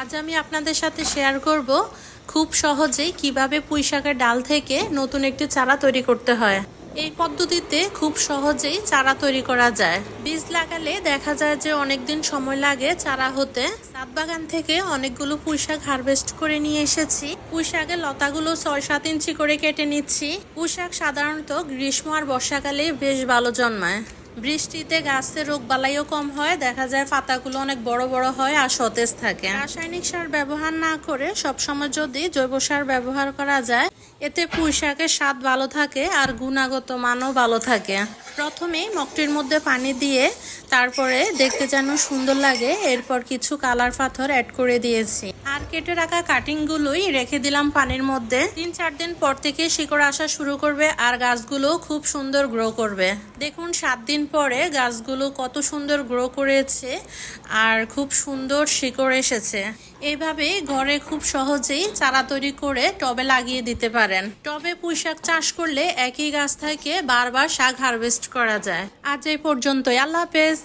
আজ আমি আপনাদের সাথে শেয়ার করব খুব সহজেই কীভাবে পুঁই শাকের ডাল থেকে নতুন একটি চারা তৈরি করতে হয়। এই পদ্ধতিতে খুব সহজেই চারা তৈরি করা যায়। বীজ লাগালে দেখা যায় যে অনেক দিন সময় লাগে চারা হতে। সাত বাগান থেকে অনেকগুলো পুঁই শাক হারভেস্ট করে নিয়ে এসেছি। পুঁইশাকের লতাগুলো ছয় সাত ইঞ্চি করে কেটে নিচ্ছি। পুঁই শাক সাধারণত গ্রীষ্ম আর বর্ষাকালে বেশ ভালো জন্মায়। বৃষ্টিতে গাছের রোগ বালাইও কম হয়, দেখা যায় পাতাগুলো অনেক বড় বড় হয় আর সতেজ থাকে। রাসায়নিক সার ব্যবহার না করে সবসময় যদি জৈব সার ব্যবহার করা যায়, এতে পুঁই শাকের স্বাদ ভালো থাকে আর গুণাগত মানও ভালো থাকে। প্রথমেই মগটির মধ্যে পানি দিয়ে তারপরে দেখতে যেন সুন্দর লাগে, এরপর কিছু কালার পাথর অ্যাড করে দিয়েছি। আর কেটে রাখা কাটিংগুলোই রেখে দিলাম পানির মধ্যে। তিন চার দিন পর থেকে শিকড় আসা শুরু করবে আর গাছগুলো খুব সুন্দর গ্রো করবে। দেখুন, সাত দিন পরে গাছগুলো কত সুন্দর গ্রো করেছে আর খুব সুন্দর শিকড় এসেছে। এইভাবে ঘরে খুব সহজেই চারা তৈরি করে টবে লাগিয়ে দিতে পারেন। টবে পুঁই শাক চাষ করলে একই গাছ থেকে বারবার শাক হারভেস্ট করা যায়। আজ এই পর্যন্তই। আল্লাহ হাফেজ।